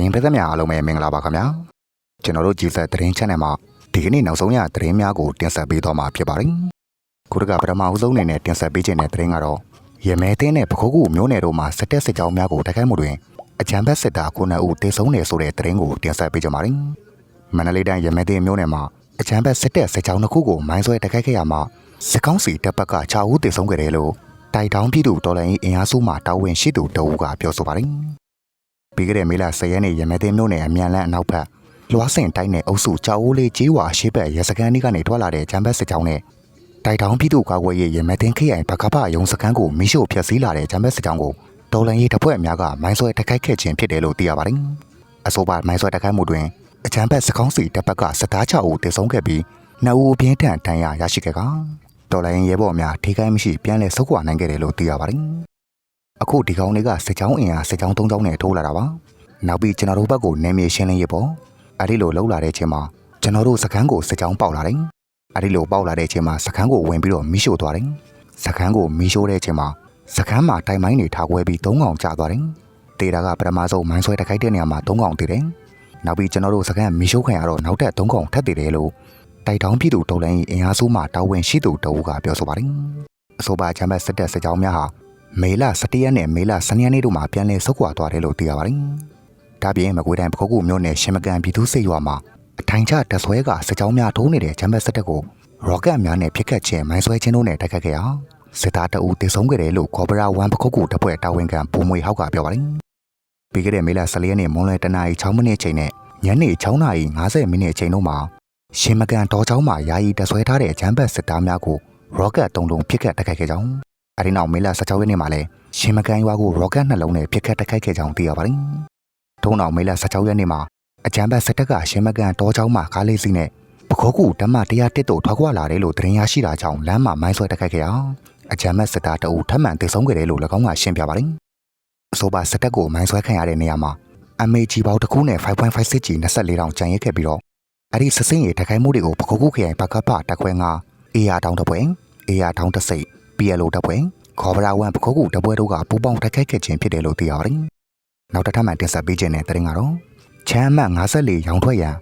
သတင်းပသက်များအားလုံးပဲမင်္ဂလာပါခင်ဗျာကျွန်တော်တို့ကြည်ဆက်သတင်း channel မှာဒီကနေ့နောက်ဆုံးရသတင်းများကိုတင်ဆက်ပေးသွားမှာဖြစ်ပါတယ်ခုတကပထမအဦးဆုံးအနေနဲ့တင်ဆက်ပေးခြင်းတဲ့သတင်းကတော့ရမဲတင်းနဲ့ပခုတ်ကူမျိုးနယ်တို့မှာစက်တက်စစ်ကြောင်းများကိုတိုက်ခိုက်မှုတွင်အကြမ်းဖက်စစ်သား9ဦးတေဆုံးနေဆိုတဲ့သတင်းကိုတင်ဆက်ပေးကြပါမယ်မန္တလေးတိုင်းရမဲတင်းမျိုးနယ်မှာအကြမ်းဖက်စစ်တပ်စစ်ကြောင်းတစ်ခုကိုမိုင်းဆွဲတိုက်ခိုက်ခဲ့ရမှာစစ်ကောင်းစီတပ်ဘက်က6ဦးတေဆုံးခဲ့တယ်လို့တိုက်တောင်းပြည်သူတော်လှန်ရေးအင်အားစုမှတာဝန်ရှိသူတအူးကပြောဆိုပါတယ် ပြီးခဲ့တဲ့မေလ10ရက်နေ့ရမဲသိမ်းမြို့နယ်အမြန်လန်းအနောက်ဘက်လွားစင်တိုင်းနယ်အုပ်စုကြောက်ဦးလေးကြီးဝါရှေ့ဘက်ရဲစခန်းကြီးကနေထွက်လာတဲ့ဂျမ်ဘတ်စစ်ကြောင်းနဲ့တိုက်တောင်ပြည်သူ့ကာကွယ်ရေးရမဲသိမ်းခရိုင်ဘကပရုံစခန်းကိုမိရှို့ဖျက်ဆီးလာတဲ့ဂျမ်ဘတ်စစ်ကြောင်းကိုတော်လန်ရေးတပ်ဖွဲ့အများကမိုင်းဆွဲတိုက်ခိုက်ခဲ့ခြင်းဖြစ်တယ်လို့သိရပါတယ်။အဆိုပါမိုင်းဆွဲတိုက်ခိုက်မှုတွင်အဂျမ်ဘတ်စကောင်းစီတပ်ဘက်ကစစ်သား6ဦးတေဆုံးခဲ့ပြီး2ဦးအပြင်းထန်ဒဏ်ရာရရှိခဲ့ကတော်လန်ရဲဘော်များထိခိုက်မရှိပြန်လည်ဆုတ်ခွာနိုင်ခဲ့တယ်လို့သိရပါတယ်။ အခုဒီကောင်တွေကစစ်ကြောင်းအင်အားစစ်ကြောင်း၃ကြောင်းနဲ့ထိုးလာတာပါ။ နောက်ပြီးကျွန်တော်တို့ဘက်ကိုနေမြေရှင်းလင်းရေးပေါ့အဲ့ဒီလိုလှုပ်လာတဲ့အချိန်မှာကျွန်တော်တို့စကန်းကိုစကြောင်းပေါက်လာတယ်အဲ့ဒီလိုပေါက်လာတဲ့အချိန်မှာစကန်းကိုဝင်ပြီးတော့မီးရှို့သွားတယ်စကန်းကိုမီးရှို့တဲ့အချိန်မှာစကန်းမှာတိုင်မိုင်းတွေထားခွဲပြီး၃កောင်ကျသွားတယ်တေတာကပထမဆုံးမိုင်းဆွဲတိုက်ခိုက်တဲ့နေရာမှာ၃កောင်တည်တယ်နောက်ပြီးကျွန်တော်တို့စကန်းမီးရှို့ခံရတော့နောက်ထပ်၃កောင်ထပ်တည်တယ်လို့တိုက်တောင်းပြည်သူတော်လိုင်းအင်အားစုမှတာဝန်ရှိသူတအူးကပြောဆိုပါတယ်အဆိုပါချမ်းဘတ်စစ်တပ်စကြောင်းများဟာ မေလ17ရက်နဲ့မေလ12ရက်နေ့တို့မှာပြန်လည်ဆုတ်ခွာသွားတယ်လို့သိရပါတယ်ဒါပြင်မကွေးတိုင်းပခုတ်ကူမြို့နယ်ရှင်မကန်ပြည်သူစစ်ရွာမှာအထိုင်ချတဆွဲကစစ်ကြောင်းများထိုးနေတဲ့ဂျမ်ဘတ်စစ်တပ်ကိုရော့ကတ်များနဲ့ဖစ်ခတ်ခြင်းမိုင်းဆွဲခြင်းတို့နဲ့တိုက်ခတ်ခဲ့အောင်စစ်သားတအူတေဆုံးခဲ့တယ်လို့ကော်ဘရာ1ပခုတ်ကူတပ်ဖွဲ့တာဝန်ခံပုံမွေဟောက်ကပြောပါတယ်။ပြီးခဲ့တဲ့မေလ14ရက်နေ့မွန်းလွဲတနာရီ6မိနစ်ချိန်နဲ့ညနေ6နာရီ50မိနစ်ချိန်တို့မှာရှင်မကန်တော်ချောင်းမှာယာယီတဆွဲထားတဲ့ဂျမ်ဘတ်စစ်သားများကိုရော့ကတ်တုံတုံဖစ်ခတ်တိုက်ခိုက်ခဲ့ကြောင်း အဲဒီနောက်မေလ16ရက်နေ့မှာလည်းရှင်မကန်ရွာကိုရော့ကတ်နှလုံးနဲ့ဖစ်ခတ်တိုက်ခိုက်ခဲ့ကြောင်းသိရပါတယ်။ထုံးအောင်မေလ16ရက်နေ့မှာအကြမ်းဖက်စစ်တပ်ကရှင်မကန်တောချောင်းမှာကားလေးစီးနဲ့ပခိုးကူဓမ္မတရားတစ်တို့ထွက်ခွာလာတယ်လို့သတင်းရရှိတာကြောင့်လမ်းမှာမိုင်းဆွဲတိုက်ခိုက်ခဲ့အောင်အကြမ်းဖက်စစ်သားတအူထပ်မံတိုက်ဆုံခဲ့တယ်လို့၎င်းကရှင်းပြပါတယ်။အဆိုပါစစ်တပ်ကိုမိုင်းဆွဲခံရတဲ့နေရာမှာ MAG ပေါက်တစ်ခုနဲ့5.56 G 24တောင်ကြံရက်ခဲ့ပြီးတော့အဲ့ဒီစစ်စင်ရေးတိုက်ခိုက်မှုတွေကိုပခိုးကူခရိုင်ဘကပတက်ခွဲငါ AR တောင်တပွဲ AR တောင်တစိတ် PLO တပွဲခေါ်ဗရာဝန်ပခိုးကူတပွဲတို့ကပူးပေါင်းတိုက်ခိုက်ခဲ့ခြင်းဖြစ်တယ်လို့သိရပါတယ်။နောက်တစ်ထပ်မှတင်ဆက်ပေးခြင်းတဲ့တဲ့ရင်ကတော့ချမ်းအမှတ်54ရောင်ထွက်ရန်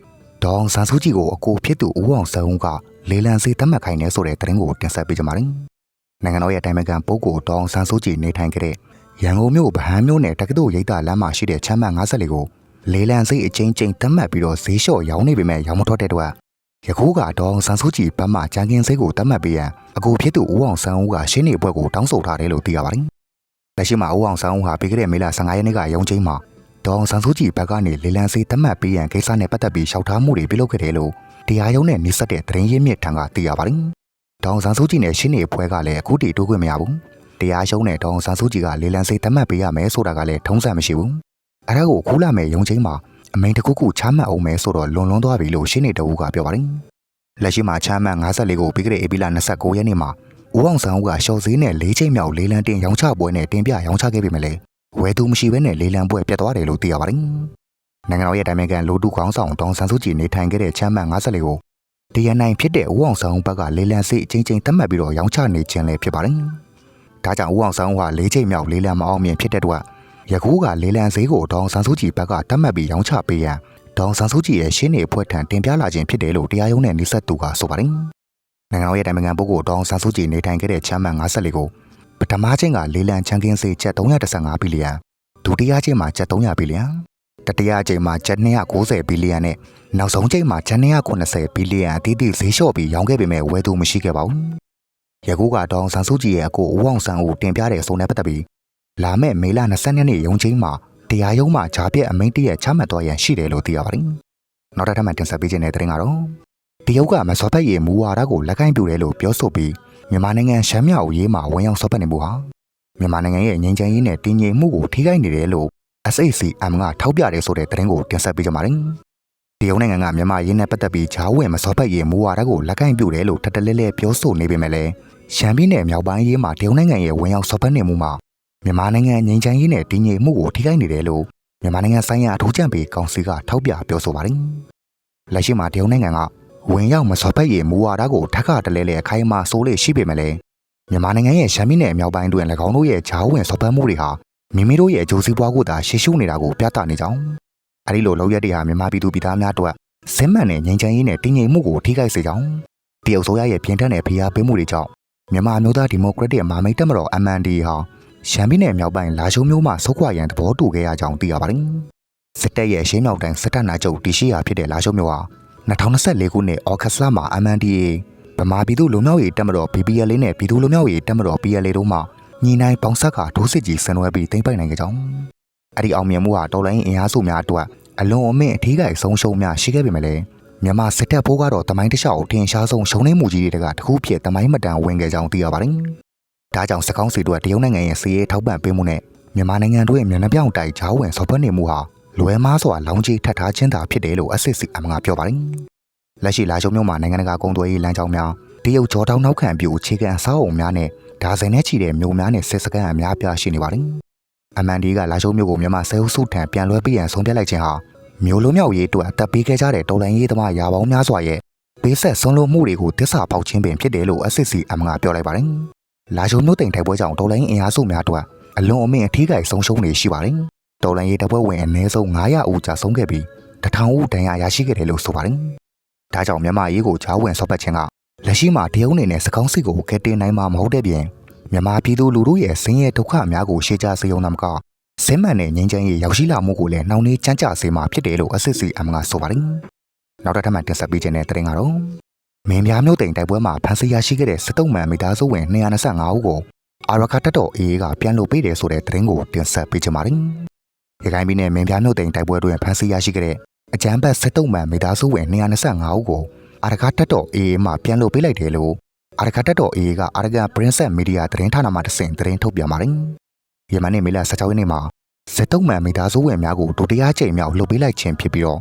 ဒေါအောင်ဆန်းစုကြည်ကိုအကိုဖြစ်သူဦးအောင်စံဦးကလေလံစီသတ်မှတ်ခိုင်းနေဆိုတဲ့တဲ့ရင်ကိုတင်ဆက်ပေးကြပါမယ်။နိုင်ငံတော်ရဲ့တိုင်ပင်ခံပုဂ္ဂိုလ်ဒေါအောင်ဆန်းစုကြည်နေထိုင်ခဲ့တဲ့ရန်ကုန်မြို့ဗဟန်းမြို့နယ်တက္ကသိုလ်ရိပ်သာလမ်းမှာရှိတဲ့ချမ်းမှတ်54ကိုလေလံစီအချင်းချင်းသတ်မှတ်ပြီးတော့ဈေးလျှော့ရောင်းနေပေမဲ့ရောင်းမထွက်တဲ့အတွက် ယခုကဒေါအောင်ဆန်းစုကြည်ဘက်မှကြံကင်းစိတ်ကိုသတ်မှတ်ပေးရန်အကိုဖြစ်သူဦးအောင်ဆန်းဦးကရှင်းနေဘွက်ကိုတောင်းဆိုထားတယ်လို့သိရပါတယ်။လက်ရှိမှာဦးအောင်ဆန်းဦးဟာပြီးခဲ့တဲ့မေလ15ရက်နေ့ကရုံးချင်းမှာဒေါအောင်ဆန်းစုကြည်ဘက်ကနေလေလံစီတတ်မှတ်ပေးရန်ကိစ္စနဲ့ပတ်သက်ပြီးလျှောက်ထားမှုတွေပြုလုပ်ခဲ့တယ်လို့တရားရုံးနဲ့နှိစက်တဲ့သတင်းရင်းမြစ်ထံကသိရပါတယ်။ဒေါအောင်ဆန်းစုကြည်နဲ့ရှင်းနေအဖွဲ့ကလည်းအခုတည်တိုးခွင့်မရဘူး။တရားရုံးနဲ့ဒေါအောင်ဆန်းစုကြည်ကလေလံစီတတ်မှတ်ပေးရမယ်ဆိုတာကလည်းထုံးစံမရှိဘူး။အဲဒါကိုခုလာမဲ့ရုံးချင်းမှာ အမိန်တစ်ခုခုချမှတ်အောင်မယ်ဆိုတော့လွန်လွန်သွားပြီလို့ရှင်းနေတအူးကပြောပါတယ်။လက်ရှိမှာချမှတ်54ကိုပြီးခဲ့တဲ့ဧပြီလ29ရက်နေ့မှာဦးအောင်ဆန်းဦးကရှော့ဈေးနဲ့၄ချိန်မြောက်လေးလံတင်ရောင်းချပွဲနဲ့တင်ပြရောင်းချခဲ့ပြီမလဲဝယ်သူမရှိဘဲနဲ့လေးလံပွဲပြတ်သွားတယ်လို့သိရပါတယ်။နိုင်ငံတော်ရဲ့တိုင်ပင်ခံလိုတူခေါင်းဆောင်တောင်ဆန်းစုကြည်နေထိုင်ခဲ့တဲ့ချမ်းမှန်54ကိုတရားနိုင်ဖြစ်တဲ့ဦးအောင်ဆန်းဦးဘက်ကလေးလံစိတ်အချင်းချင်းသတ်မှတ်ပြီးတော့ရောင်းချနေခြင်းလည်းဖြစ်ပါတယ်။ဒါကြောင့်ဦးအောင်ဆန်းဦးက၄ချိန်မြောက်လေးလံမအောင်မြင်ဖြစ်တဲ့အတွက် ယခုကလေးလံဈေးကိုတောင်ဆန်းစုကြည်ဘက်ကသတ်မှတ်ပြီးရောင်းချပေးရန်တောင်ဆန်းစုကြည်ရဲ့ရှင်းနေအဖွဲ့ထံတင်ပြလာခြင်းဖြစ်တယ်လို့တရားရုံးနဲ့နှိစက်သူကဆိုပါတယ်။နိုင်ငံတော်ရဲ့တိုင်ပင်ခံပုဂ္ဂိုလ်တောင်ဆန်းစုကြည်နေထိုင်ခဲ့တဲ့ချမ်းမှန်54ကိုပထမချိန်ကလေးလံချန်ကင်းစေကျပ်315ဘီလီယံဒုတိယချိန်မှာကျပ်300ဘီလီယံတတိယချိန်မှာကျပ်290ဘီလီယံနဲ့နောက်ဆုံးချိန်မှာကျပ်290ဘီလီယံအသီးသီးဈေးလျှော့ပြီးရောင်းခဲ့ပေမဲ့ဝယ်သူမရှိခဲ့ပါဘူးယခုကတောင်ဆန်းစုကြည်ရဲ့အကိုဦးအောင်ဆန်းဦးတင်ပြတဲ့ဆိုနဲ့ပတ်သက်ပြီး လာမယ့်မေလ20ရက်နေ့ရုံးချိန်မှာတရားရုံးမှာဂျားပြက်အမိန့်တရက်ချမှတ်သွားရန်ရှိတယ်လို့သိရပါတယ်နောက်တစ်ထပ်မှတင်ဆက်ပေးခြင်းတဲ့တဲ့ရင်ကတော့တရုတ်ကမစော်ဖက်ရဲ့မူဝါဒကိုလက်ကိုင်းပြူတယ်လို့ပြောဆိုပြီးမြန်မာနိုင်ငံရှမ်းမြောက်ရေးမှာဝန်ရောက်ဆော့ပတ်နေမှုဟာမြန်မာနိုင်ငံရဲ့ငြိမ်းချမ်းရေးနဲ့တည်ငြိမ်မှုကိုထိခိုက်နေတယ်လို့ SACM ကထောက်ပြတယ်ဆိုတဲ့သတင်းကိုတင်ဆက်ပေးကြပါမယ်။တရုတ်နိုင်ငံကမြန်မာရေးနဲ့ပတ်သက်ပြီးဂျားဝင်မစောပတ်ရေးမူဝါဒကိုလက်ကိုင်ပြုတယ်လို့ထပ်တလဲလဲပြောဆိုနေပေမဲ့လည်းရှမ်းပြည်နယ်မြောက်ပိုင်းရေးမှာတရုတ်နိုင်ငံရဲ့ဝန်ရောက်ဆော့ပတ်နေမှုမှာ မြန်မာနိုင်ငံငြိမ်းချမ်းရေးနဲ့တည်ငြိမ်မှုကိုထိခိုက်နေတယ်လို့မြန်မာနိုင်ငံဆိုင်ရာအထူးကြံပေးကောင်စီကထောက်ပြပြောဆိုပါတယ်။လက်ရှိမှာတရုတ်နိုင်ငံကဝင်ရောက်မစော်ဖက်ရမူဝါဒကိုထက်ကတလဲလဲခိုင်းမာဆိုးလေရှိပေမဲ့လည်းမြန်မာနိုင်ငံရဲ့ရှမ်းပြည်နယ်မြောက်ပိုင်းတွင်၎င်းတို့ရဲ့ဂျားဝင်စော်ဖက်မှုတွေဟာမိမိတို့ရဲ့အကျိုးစီးပွားကိုသာရှေ့ရှုနေတာကိုပြသနေကြောင်းအဲဒီလိုလောက်ရက်တွေဟာမြန်မာပြည်သူပြည်သားများအတွက်စစ်မှန်တဲ့ငြိမ်းချမ်းရေးနဲ့တည်ငြိမ်မှုကိုထိခိုက်စေကြောင်းတရုတ်ဆိုရရဲ့ပြင်းထန်တဲ့ဖိအားပေးမှုတွေကြောင့်မြန်မာအမျိုးသားဒီမိုကရက်တစ်မဟာမိတ်တပ်မတော် MND ဟာ ရှမ်းပြည်နယ်မြောက်ပိုင်းလာရှိုးမြို့မှဆုတ်ခွာရန်သဘောတူခဲ့ရကြောင်းသိရပါတယ်။စစ်တပ်ရဲ့ရှင်းမြောက်တိုင်းစစ်တပ်နာချုပ်တရှိရာဖြစ်တဲ့လာရှိုးမြို့ဟာ2024ခုနှစ်ဩဂတ်စ်လမှာ MNDA ဗမာပြည်သူလူမျိုးရေးတပ်မတော် BPL နဲ့ပြည်သူလူမျိုးရေးတပ်မတော် PLA တို့မှညီနိုင်ပေါင်းဆက်ကဒိုးစစ်ကြီးဆင်နွှဲပြီးတင်ပိုက်နိုင်ကြကြောင်းအဲ့ဒီအောင်မြင်မှုဟာတော်လိုင်းအင်အားစုများအတွက်အလွန်အမင်းအထီးကိုက်ဆုံးရှုံးများရှိခဲ့ပေမဲ့လည်းမြန်မာစစ်တပ်ဘိုးကတော့တမိုင်းတခြားကိုထင်ရှားဆုံးရှုံးနေမှုကြီးတွေကတခုဖြစ်တမိုင်းမတန်ဝင်ခဲ့ကြောင်းသိရပါတယ်။ ဒါကြောင့်စကောင်းစီတို့တရုတ်နိုင်ငံရဲ့စီးရဲထောက်ပံ့ပေးမှုနဲ့မြန်မာနိုင်ငံတို့ရဲ့မျက်နှာပြောင်တိုက်ချောင်းဝင်ဆော်ဖွဲ့နေမှုဟာလွယ်မားစွာလောင်ကြီးထပ်ထားခြင်းသာဖြစ်တယ်လို့ SCCM ကပြောပါတယ်။လက်ရှိလာရှုံမြို့မှာနိုင်ငံတကာကုန်သွယ်ရေးလမ်းကြောင်းများတရုတ်ကြောတောင်းနောက်ခံပြုအခြေခံအဆောက်အအုံများနဲ့ဒါဇင်နဲ့ချီတဲ့မြို့များနဲ့စစ်စခန်းအများပြားရှိနေပါတယ်။ MND ကလာရှုံမြို့ကိုမြန်မာဆဲအုပ်စုထံပြန်လွှဲပေးရန်ဆုံးဖြတ်လိုက်ခြင်းဟာမျိုးလုံးမြောက်ရေးအတွက်အသက်ပေးခဲ့ကြတဲ့တော်လိုင်းရေးသမားရာပေါင်းများစွာရဲ့ပေးဆက်ဆွန်းလို့မှုတွေကိုတစ္ဆာပေါက်ခြင်းပင်ဖြစ်တယ်လို့ SCCM ကပြောလိုက်ပါတယ်။ လာရှုံမြို့တိမ်ထိုက်ပွဲကြောင့်တော်လိုင်းအင်အားစုများအတွက်အလွန်အမင်းအထီးကိုက်ဆုံးရှုံးနေရှိပါတယ်။တော်လိုင်းရေးတပ်ဖွဲ့ဝင်အနည်းဆုံး900ဦးကြာဆုံးခဲ့ပြီးတထောင်ဦးဒဏ်ရာရရှိခဲ့တယ်လို့ဆိုပါတယ်။ဒါကြောင့်မြန်မာရေးကိုချားဝင်ဆော့ပတ်ခြင်းကလက်ရှိမှာတရုတ်နေနဲ့စကောင်းစီကိုကဲတင်နိုင်မှာမဟုတ်တဲ့ပြင်မြန်မာပြည်သူလူထုရဲ့ဆင်းရဲဒုက္ခအများကိုရှေ့ချစေုံသာမကစင်မှန်တဲ့ငြိမ်းချမ်းရေးရောက်ရှိလာမှုကိုလည်းနှောင့်နှေးကြမ်းကြစေမှာဖြစ်တယ်လို့ SCCM ကဆိုပါတယ်။နောက်တစ်ထပ်မှတင်ဆက်ပေးခြင်းတဲ့တင်ကတော့ မင်းပြားမျိုးတိမ်တိုက်ပွဲမှာဖမ်းဆီးရရှိခဲ့တဲ့စစ်တုံးမှန်မိသားစုဝင်225ဦးကိုအာရခတက်တော် AA ကပြန်လို့ပေးတယ်ဆိုတဲ့သတင်းကိုတင်ဆက်ပေးချင်ပါတယ်။ရခိုင်ပြည်နယ်မင်းပြားမျိုးတိမ်တိုက်ပွဲတွင်ဖမ်းဆီးရရှိခဲ့တဲ့အကြမ်းဖက်စစ်တုံးမှန်မိသားစုဝင်225ဦးကိုအာရခတက်တော် AA မှပြန်လို့ပေးလိုက်တယ်လို့အာရခတက်တော် AA ကအာရဂန် Princess Media သတင်းဌာနမှတဆင့်သတင်းထုတ်ပြန်ပါတယ်။ယမန်နေ့မေလ16ရက်နေ့မှာစစ်တုံးမှန်မိသားစုဝင်များကိုဒုတိယချိန်မြောက်လှုပ်ပေးလိုက်ခြင်းဖြစ်ပြီးတော့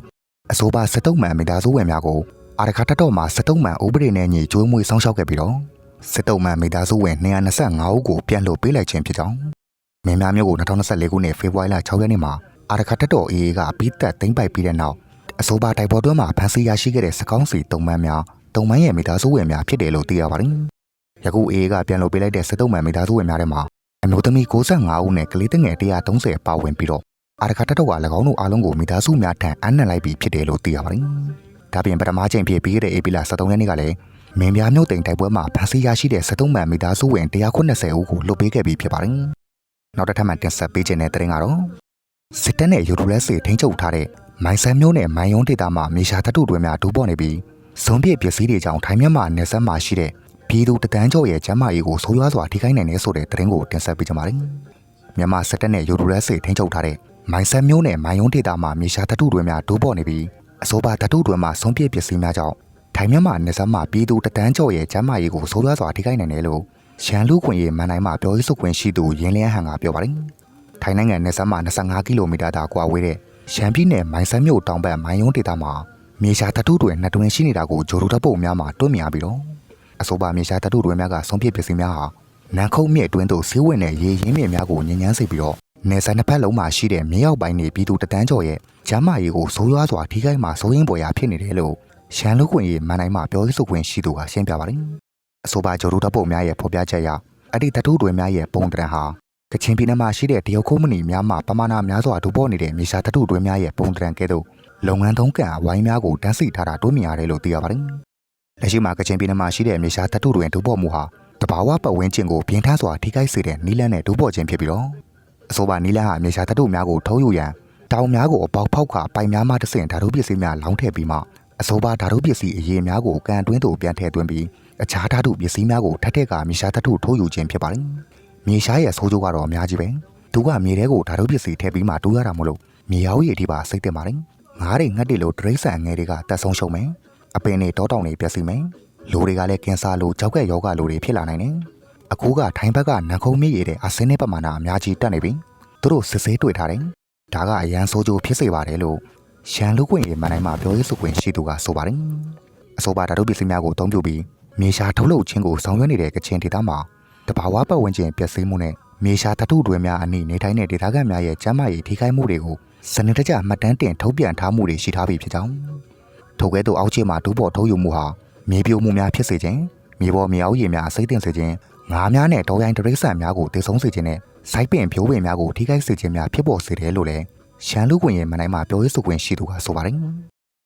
အဆိုပါစစ်တုံးမှန်မိသားစုဝင်များကို အာရခတက်တော်မှာစစ်တုံးမှန်ဥပဒေနဲ့ညီကျွေးမွေးဆောင်ရှောက်ခဲ့ပြီးတော့စစ်တုံးမှန်မိသားစုဝင်225ဦးကိုပြန်လှုပ်ပေးလိုက်ခြင်းဖြစ်ကြောင်းမင်းများမျိုးကို2024ခုနှစ်ဖေဖော်ဝါရီလ6ရက်နေ့မှာအာရခတက်တော် AA ကအပိသက်သိမ်းပိုက်ပြီးတဲ့နောက်အဆိုပါတိုက်ပွဲတွင်းမှာဖမ်းဆီးရရှိခဲ့တဲ့စကောင်းစီတုံမှန်များတုံမှန်ရဲ့မိသားစုဝင်များဖြစ်တယ်လို့သိရပါတယ်။ယခု AA ကပြန်လုပ်ပေးလိုက်တဲ့စစ်တုံးမှန်မိသားစုဝင်များထဲမှာအမျိုးသမီး65ဦးနဲ့ကလေးငယ်130ပါဝင်ပြီးတော့အာရခတက်တော်က၎င်းတို့အားလုံးကိုမိသားစုများထံအနှံ့လိုက်ပြီးဖြစ်တယ်လို့သိရပါတယ်။ ဒါပြင်ပထမချိန်ဖြစ်ပြီးခဲ့တဲ့ဧပြီလ23ရက်နေ့ကလည်းမင်းပြားမြို့တိမ်တိုက်ပွဲမှာဖမ်းဆီးရရှိတဲ့စစ်တုံးမှန်မိသားစုဝင်190ဦးကိုလွတ်ပေးခဲ့ပြီးဖြစ်ပါတယ်။နောက်တစ်ထပ်မှတင်ဆက်ပေးခြင်းတဲ့တဲ့ရင်ကတော့စစ်တပ်နဲ့ယူရိုလက်စီထိန်းချုပ်ထားတဲ့မိုင်ဆန်မျိုးနဲ့မိုင်ယုံဒေတာမှာမြေရှားတတုတွေများဒူးပေါ်နေပြီးဇွန်ပြည့်ပစ္စည်းတွေကြောင့်ထိုင်းမြန်မာနယ်စပ်မှာရှိတဲ့ပြည်သူတဒန်းကျော်ရဲ့ကျမ်းမာရေးကိုဆိုးရွားစွာထိခိုက်နိုင်နေဆိုတဲ့သတင်းကိုတင်ဆက်ပေးကြပါမယ်။မြန်မာစစ်တပ်နဲ့ယူရိုလက်စီထိန်းချုပ်ထားတဲ့မိုင်ဆန်မျိုးနဲ့မိုင်ယုံဒေတာမှာမြေရှားတတုတွေများဒူးပေါ်နေပြီး အဆိုပါတတုတွေမှာဇွန်ပြည့်ပစ္စည်းများကြောင့်ထိုင်းမြန်မာနယ်စပ်မှာပြည်သူတဒန်းကျော်ရဲ့ကျမ်းမာရေးကိုဆိုးရွားစွာထိခိုက်နိုင်တယ်လို့ရှမ်းလူခွင့်ရေးမန်တိုင်းမှာပြောရေးဆိုခွင့်ရှိသူရင်းလင်းဟန်ကပြောပါတယ်။ထိုင်းနိုင်ငံနယ်စပ်မှာ25ကီလိုမီတာသာကွာဝေးတဲ့ရှမ်းပြည်နယ်မိုင်ဆန်းမြို့တောင်ဘက်မိုင်ယုံဒေသမှာမြေရှားတတုတွေနှစ်တွင်ရှိနေတာကိုဂျိုရိုတပ်ပုံများမှာတွန်းမြင်ရပြီးတော့အဆိုပါမြေရှားတတုတွေများကဆုံးဖြတ်ပစ္စည်းများဟာနန်ခုတ်မြစ်တွင်းသို့ဆေးဝင်တဲ့ရေရင်းမြစ်များကိုညဉ့်ညမ်းစေပြီးတော့ နေဆန်တစ်ဖက်လုံးမှာရှိတဲ့မြေရောက်ပိုင်းနေပြည်သူတတန်းကျော်ရဲ့ကျမ်းမာရေးကိုဆိုးရွားစွာထိခိုက်မှစိုးရင်ပေါ်ရာဖြစ်နေတယ်လို့ရှမ်းလူခွင့်ရေးမန်တိုင်းမှာပြောရေးဆိုခွင့်ရှိသူကရှင်းပြပါတယ်အဆိုပါဂျိုရိုတပ်ပုံများရဲ့ဖော်ပြချက်အရအဲ့ဒီတတုတွေများရဲ့ပုံတရံဟာကချင်ပြည်နယ်မှာရှိတဲ့တရုတ်ကုမ္ပဏီများမှပမာဏများစွာဒူပေါ်နေတဲ့မြေရှားတတုတွင်းများရဲ့ပုံတံကဲ့သို့လုပ်ငန်းသုံးကန်အဝိုင်းများကိုတန်းစီထားတာတွေ့မြင်ရတယ်လို့သိရပါတယ်။လက်ရှိမှာကချင်ပြည်နယ်မှာရှိတဲ့မြေရှားတတုတွင်ဒူပေါ်မှုဟာတဘာဝပတ်ဝန်းကျင်ကိုပြင်းထန်စွာထိခိုက်စေတဲ့နီလန်းနဲ့ဒူပေါ်ခြင်းဖြစ်ပြီးတော့ အဆိုပါနီလန်းဟာမြေရှားတတုများကိုထုံးယူရန်တောင်များကိုအပေါက်ဖောက်ကပိုင်များမှတဆင့်ဓာတုပစ္စည်းများလောင်းထည့်ပြီးမှအဆိုပါဓာတုပစ္စည်းအရေးများကိုကန်တွင်းသို့ပြန်ထည့်သွင်းပြီးအခြားဓာတုပစ္စည်းများကိုထပ်ထက်ကမြေရှားတတုထိုးယူခြင်းဖြစ်ပါတယ်။မြေရှားရဲ့ဆိုးကျိုးကတော့အများကြီးပဲ။သူကမြေထဲကိုဓာတုပစ္စည်းထည့်ပြီးမှတူးရတာမို့လို့မြေရောက်ရည်ဒီပါစိတ်တက်ပါတယ်။ငားတွေငှက်တွေလိုဒရိတ်ဆန်ငယ်တွေကတက်ဆုံးရှုံမယ်။အပင်တွေတောတောင်တွေပျက်စီးမယ်။လူတွေကလည်းကင်ဆာလိုကြောက်ကက်ယောဂလိုတွေဖြစ်လာနိုင်တယ်။ အခုကထိုင်းဘက်ကနန်ခုံမြည်ရတဲ့အာဆင်းနဲ့ပမာဏအများကြီးတက်နေပြီ။သူတို့စစ်ဆေးတွေ့ထားတယ်။ဒါကအရန်ဆိုးကျိုးဖြစ်စေပါတယ်လို့ရှန်လူခွင့်ရေးမန်တိုင်းမှာပြောရေးဆိုခွင့်ရှိသူကဆိုပါတယ်။အဆိုပါဓာတုပစ္စည်းများကိုအသုံးပြုပြီးမြေရှားထုတ်လုပ်ခြင်းကိုဆောင်ရွက်နေတဲ့ကချင်ဒေသမှာတဘာဝပတ်ဝန်းကျင်ပျက်စီးမှုနဲ့မြေရှားဓာတုတွေများအနည်းနေထိုင်တဲ့ဒေသခံများရဲ့ကျန်းမာရေးထိခိုက်မှုတွေကိုစနစ်တကျမှတ်တမ်းတင်ထုတ်ပြန်ထားမှုတွေရှိထားပြီးဖြစ်ကြောင်းထိုကဲ့သို့အောက်ခြေမှာဒုပေါ်ထုတ်ယူမှုဟာမြေပြိုမှုများဖြစ်စေခြင်းမြေပေါ်မြေအောက်ရေများစိတ်တင်စေခြင်း ငါးများနဲ့တောရိုင်းတရိတ်ဆန်များကိုတည်ဆုံးစေခြင်းနဲ့စိုက်ပင်ဖြိုးပင်များကိုထိခိုက်စေခြင်းများဖြစ်ပေါ်စေတယ်လို့လည်းရှမ်းလူခွင့်ရဲ့မနိုင်မှာပြောရေးဆိုခွင့်ရှိသူကဆိုပါတယ်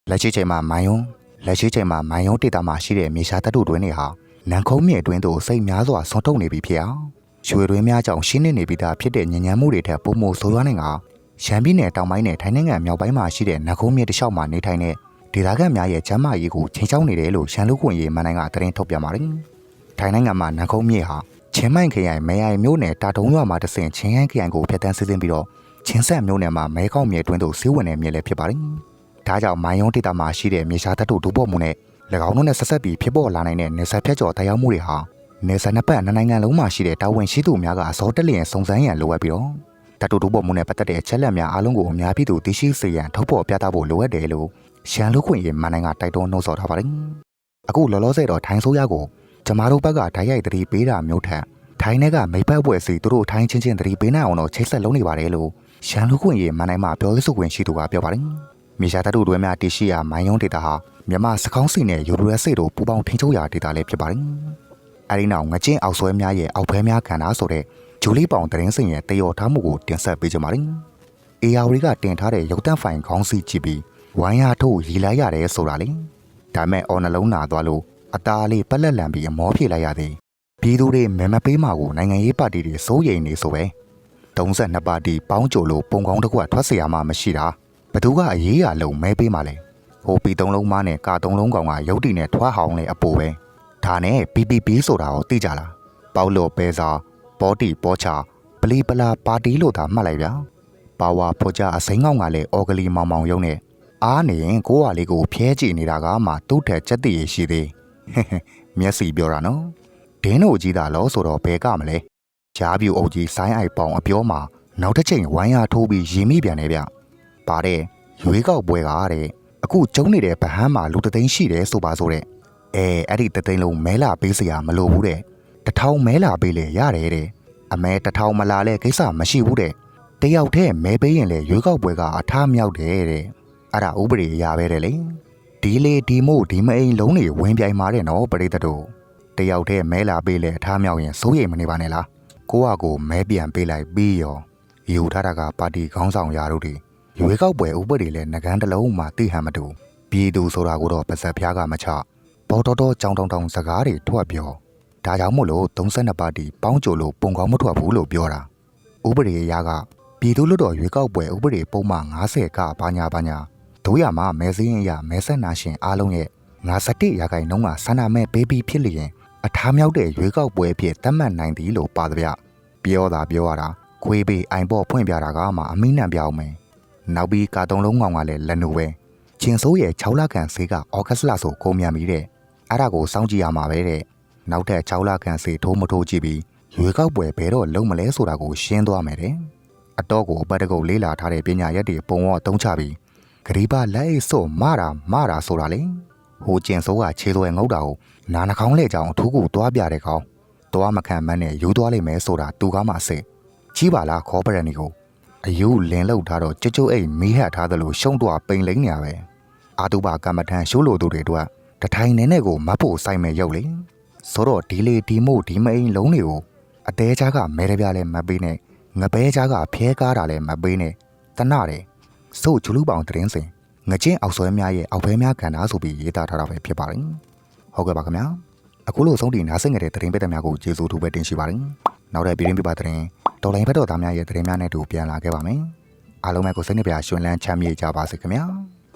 လက်ရှိချိန်မှာမိုင်းယုံလက်ရှိချိန်မှာမိုင်းယုံဒေတာမှာရှိတဲ့မြေရှားတပ်တို့တွင်တွေဟာနန်ခုံးမြေအတွင်းသို့စိတ်များစွာဆွန့်ထုတ်နေပြီဖြစ်အောင်ရွှေတွင်းများကြောင့်ရှင်းနေနေပြီးသားဖြစ်တဲ့ညဉ့်ညမ်းမှုတွေထက်ပိုမိုဆိုးရွားနိုင်ကရှမ်းပြည်နယ်တောင်ပိုင်းနဲ့ထိုင်းနိုင်ငံမြောက်ပိုင်းမှာရှိတဲ့နန်ခုံးမြေတစ်လျှောက်မှာနေထိုင်တဲ့ဒေသခံများရဲ့ကျန်းမာရေးကိုချိန်ချောက်နေတယ်လို့ရှမ်းလူခွင့်ရေးမန်နိုင်ကသတင်းထုတ်ပြန်ပါတယ် ထိုင်းနိုင်ငံမှာနန်ခုံးမြေဟာချင်းမိုင်ခရိုင်မဲအိုင်မြို့နယ်တာတုံးရွာမှာတဆင့်ချင်းဟန်ခရိုင်ကိုဖျက်ဆီးစီစဉ်ပြီးတော့ချင်းဆက်မြို့နယ်မှာမဲကောက်မြေတွင်းသို့ဆေးဝင်တဲ့မြေလည်းဖြစ်ပါတယ်။ဒါကြောင့်မိုင်းယုံဒေတာမှာရှိတဲ့မြေရှားတပ်တို့ဒုပေါ်မှုနဲ့၎င်းတို့နဲ့ဆက်ဆက်ပြီးဖြစ်ပေါ်လာနိုင်တဲ့နေဆက်ဖြတ်ကျော်တရားမှုတွေဟာနေဆက်နှစ်ပတ်နှစ်နိုင်ငံလုံးမှာရှိတဲ့တာဝန်ရှိသူများကအစောတက်လျင်စုံစမ်းရန်လိုအပ်ပြီးတော့တပ်တို့ဒုပေါ်မှုနဲ့ပတ်သက်တဲ့အချက်လက်များအားလုံးကိုအများပြည်သူသိရှိစေရန်ထုတ်ဖော်ပြသဖို့လိုအပ်တယ်လို့ရှမ်းလူခွင့်ရေးမန်နိုင်ကတိုက်တွန်းနှိုးဆော်ထားပါတယ်။အခုလောလောဆယ်တော့ထိုင်းဆိုးရကို ကျမတို့ဘက်ကဓာတ်ရိုက်သတိပေးတာမျိုးထက်ထိုင်းထဲကမိဘပွဲစီသူတို့ထိုင်းချင်းချင်းသတိပေးနိုင်အောင်တော့ချိတ်ဆက်လုပ်နေပါတယ်လို့ရှမ်းလူခွင့်ရေးမန်နိုင်မှာပြောရေးဆိုခွင့်ရှိသူကပြောပါတယ်။မြေရှားတပ်တို့တွဲများတရှိရာမိုင်းယုံဒေတာဟာမြန်မာစကောင်းစီနဲ့ယူရိုရက်စိတ်တို့ပူးပေါင်းထိန်းချုပ်ရာဒေတာလည်းဖြစ်ပါတယ်။အဲဒီနောက်ငကျင်းအောက်ဆွဲများရဲ့အောက်ဘဲများခံတာဆိုတဲ့ဂျူလီပေါင်တရင်စင်ရဲ့တယောထားမှုကိုတင်ဆက်ပေးကြပါမယ်။အေယာဝရီကတင်ထားတဲ့ရုပ်တန့်ဖိုင်ခေါင်းစီကြည့်ပြီးဝိုင်းရထုတ်ရီလိုက်ရတယ်ဆိုတာလေ။ဒါမဲ့အော်နှလုံးနာသွားလို့ အသားလေးပက်လက်လန်ပြီးအမောပြေလိုက်ရသည်။ပြည်သူတွေမဲမပေးမှာကိုနိုင်ငံရေးပါတီတွေစိုးရိမ်နေဆိုပဲ။ 32ပါတီပေါင်းကြိုလို့ပုံကောင်းတစ်ခုကထွက်เสียမှမရှိတာဘသူကအရေးရလုံးမဲပေးမှလဲဟိုပီသုံးလုံးမနဲ့ကာသုံးလုံးကောင်ကရုပ်တီနဲ့ထွားဟောင်းလေအပူပဲဒါနဲ့ PPP ဆိုတာကိုသိကြလားပေါလို့ပဲစာပေါ်တီပေါ်ချပလီပလာပါတီလို့သာမှတ်လိုက်ဗျာပါဝါဖော်ကြအစိမ်းကောင်ကလည်းအော်ဂလီမောင်မောင်ရုံနဲ့အားနေရင်ကိုကလေးကိုဖျဲကြည့်နေတာကမှသူ့ထက်စက်တည်ရရှိသေး မျက်စီပြောတာနော်ဒင်းတို့ကြီးတာလောဆိုတော့ဘဲကမလဲကြားပြူအုပ်ကြီးဆိုင်းအိုက်ပေါင်အပြောမှာနောက်တစ်ချိန်ဝိုင်းရထိုးပြီးရင်မိပြန်တယ်ဗျ။ပါတဲ့ရွေးကောက်ပွဲကားတဲ့အခုကျုံနေတဲ့ဗဟန်းမှာလူတသိန်းရှိတယ်ဆိုပါဆိုတဲ့အဲအဲ့ဒီတသိန်းလုံးမဲလာပေးစရာမလိုဘူးတဲ့တထောင်မဲလာပေးလေရတယ်တဲ့အမဲတထောင်မလာလဲကိစ္စမရှိဘူးတဲ့တယောက်တည်းမဲပေးရင်လေရွေးကောက်ပွဲကအထားမြောက်တယ်တဲ့အဲ့ဒါဥပဒေအရာပဲတဲ့လေ ဒီလေဒီမို့ဒီမအိမ်လုံးတွေဝင်ပြိုင်มาတဲ့နော်ပရိသတ်တို့တယောက်တည်းမဲလာပေးလေအထားမြောက်ရင်စိုးရိမ်မနေပါနဲ့လားကိုကကိုမဲပြန်ပေးလိုက်ပြီးရောယူထားတာကပါတီခေါင်းဆောင်ရာတို့တွေရွေးကောက်ပွဲဥပဒေလည်းငကန်းတစ်လုံးမှသိဟန်မတူပြည်သူဆိုတာကိုတော့ပါဇက်ဖျားကမချဘောတော်တော်ကြောင်တောင်တောင်စကားတွေထွက်ပြောဒါကြောင့်မို့လို့32ပါတီပေါင်းကြိုလို့ပုံကောင်းမထွက်ဘူးလို့ပြောတာဥပဒေအရကပြည်သူ့လွှတ်တော်ရွေးကောက်ပွဲဥပဒေပုံမှန်90ကဘာညာဘာညာ တို့ရမှာမဲစင်းအရမဲဆက်နာရှင်အားလုံးရဲ့51ရာခိုင်နှုန်းကဆန္ဒမဲပေးပြီးဖြစ်လျင်အထားမြောက်တဲ့ရွေးကောက်ပွဲဖြစ်သတ်မှတ်နိုင်သည်လို့ပါသဗျပြောတာပြောရတာခွေးပေးအိမ်ပေါ်ဖွင့်ပြတာကမှအမိနံပြောင်းမယ်နောက်ပြီးကာတုံလုံးကောင်ကလည်းလက်နူပဲချင်းစိုးရဲ့6လခန့်ဆေးကဩဂတ်လဆိုကုန်မြန်ပြီတဲ့အဲ့ဒါကိုစောင့်ကြည့်ရမှာပဲတဲ့နောက်ထပ်6လခန့်ဆေးထိုးမထိုးကြည့်ပြီးရွေးကောက်ပွဲဘယ်တော့လုံးမလဲဆိုတာကိုရှင်းသွားမယ်တဲ့အတော့ကိုအပတ်တကုတ်လေးလာထားတဲ့ပညာရက်တွေပုံဝတုံးချပြီး ဂရီပါလက်အိတ်စို့မတာမတာဆိုတာလေဟိုကျင်စိုးကခြေသွဲငုတ်တာကိုနာနှာခေါင်းလေကြောင်အထူးကိုတွားပြတဲ့ကောင်တွားမခံမန်းနဲ့ယူသွားလိမ့်မယ်ဆိုတာသူကမှစိတ်ကြီးပါလားခေါ်ပရန်နီကိုအယူလင်လောက်ထားတော့ကြွကြွအိတ်မီးဟတ်ထားသလိုရှုံးတော့ပိန်လိမ့်နေရပဲအာတုဘကမ္မထန်ရှိုးလိုသူတွေတို့ကတထိုင်နေနဲ့ကိုမတ်ဖို့စိုက်မဲ့ရုပ်လေဆိုတော့ဒီလေဒီမို့ဒီမအိမ်လုံးတွေကိုအသေးချားကမဲတပြားလဲမပေးနဲ့ငပဲချားကဖျဲကားတာလဲမပေးနဲ့တနတယ် စို့ဂျူလူပောင်တရင်စင်ငချင်းအောက်ဆွဲများရဲ့အောက်ဘဲများခံတာဆိုပြီးရေးသားထားတာပဲဖြစ်ပါတယ်ဟုတ်ကဲ့ပါခင်ဗျာအခုလိုဆုံးတီနားဆင်ကြတဲ့တရင်ပက်တဲ့များကိုကျေးဇူးထူးပဲတင်ရှိပါတယ်နောက်တဲ့ပြည်ရင်းပြပတရင်တော်လိုင်းဘက်တော်သားများရဲ့တရင်များနဲ့တူပြန်လာခဲ့ပါမယ်အားလုံးပဲကိုစိတ်နှပြရွှင်လန်းချမ်းမြေ့ကြပါစေခင်ဗျာ